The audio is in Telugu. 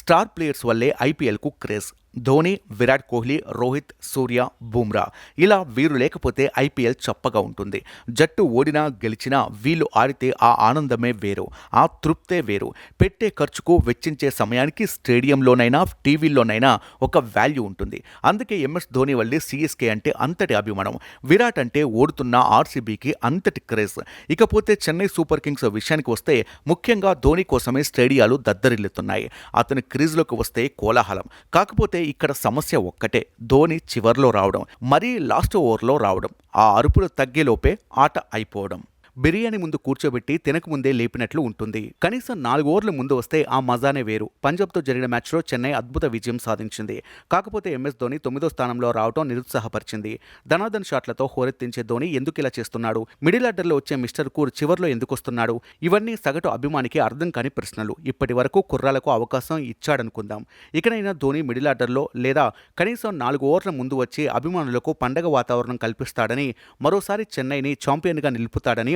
స్టార్ ప్లేయర్స్ వల్లే ఐపీఎల్కు క్రేజ్. ధోని విరాట్ కోహ్లీ రోహిత్ సూర్య బూమ్రా. ఇలా వీరు లేకపోతే ఐపీఎల్ చప్పగా ఉంటుంది. జట్టు ఓడినా గెలిచినా వీళ్ళు ఆడితే ఆ ఆనందమే వేరు ఆ తృప్తే వేరు. పెట్టే ఖర్చుకు వెచ్చించే సమయానికి స్టేడియంలోనైనా టీవీల్లోనైనా ఒక వాల్యూ ఉంటుంది. అందుకే ఎంఎస్ ధోని వల్లే సిఎస్కే అంటే అంతటి అభిమానం. విరాట్ అంటే ఓడుతున్న ఆర్సీబీకి అంతటి క్రేజ్. ఇకపోతే చెన్నై సూపర్ కింగ్స్ విషయానికి వస్తే ముఖ్యంగా ధోని కోసమే స్టేడియాలు దద్దరిల్లుతున్నాయి. అతని క్రీజ్లోకి వస్తే కోలాహలం. కాకపోతే ఇక్కడ సమస్య ఒక్కటే ధోని చివర్లో రావడం మరీ లాస్ట్ ఓవర్లో రావడం ఆ అరుపులు తగ్గేలోపే ఆట అయిపోవడం. బిర్యానీ ముందు కూర్చోబెట్టి తినకముందే లేపినట్లు ఉంటుంది. కనీసం నాలుగు ఓవర్ల ముందు వస్తే ఆ మజానే వేరు. పంజాబ్తో జరిగిన మ్యాచ్లో చెన్నై అద్భుత విజయం సాధించింది. కాకపోతే ఎంఎస్ ధోని తొమ్మిదో స్థానంలో రావడం నిరుత్సాహపరిచింది. ధనాధన్ షాట్లతో హోరెత్తించే ధోని ఎందుకు ఇలా చేస్తున్నాడు? మిడిల్ ఆర్డర్లో వచ్చే మిస్టర్ కూర్ చివర్లో ఎందుకు వస్తున్నాడు? ఇవన్నీ సగటు అభిమానికి అర్థం కాని ప్రశ్నలు. ఇప్పటి వరకు కుర్రాలకు అవకాశం ఇచ్చాడనుకుందాం. ఇకనైనా ధోని మిడిల్ ఆర్డర్లో లేదా కనీసం నాలుగు ఓవర్ల ముందు వచ్చి అభిమానులకు పండగ వాతావరణం కల్పిస్తాడని మరోసారి చెన్నైని ఛాంపియన్గా నిలుపుతాడని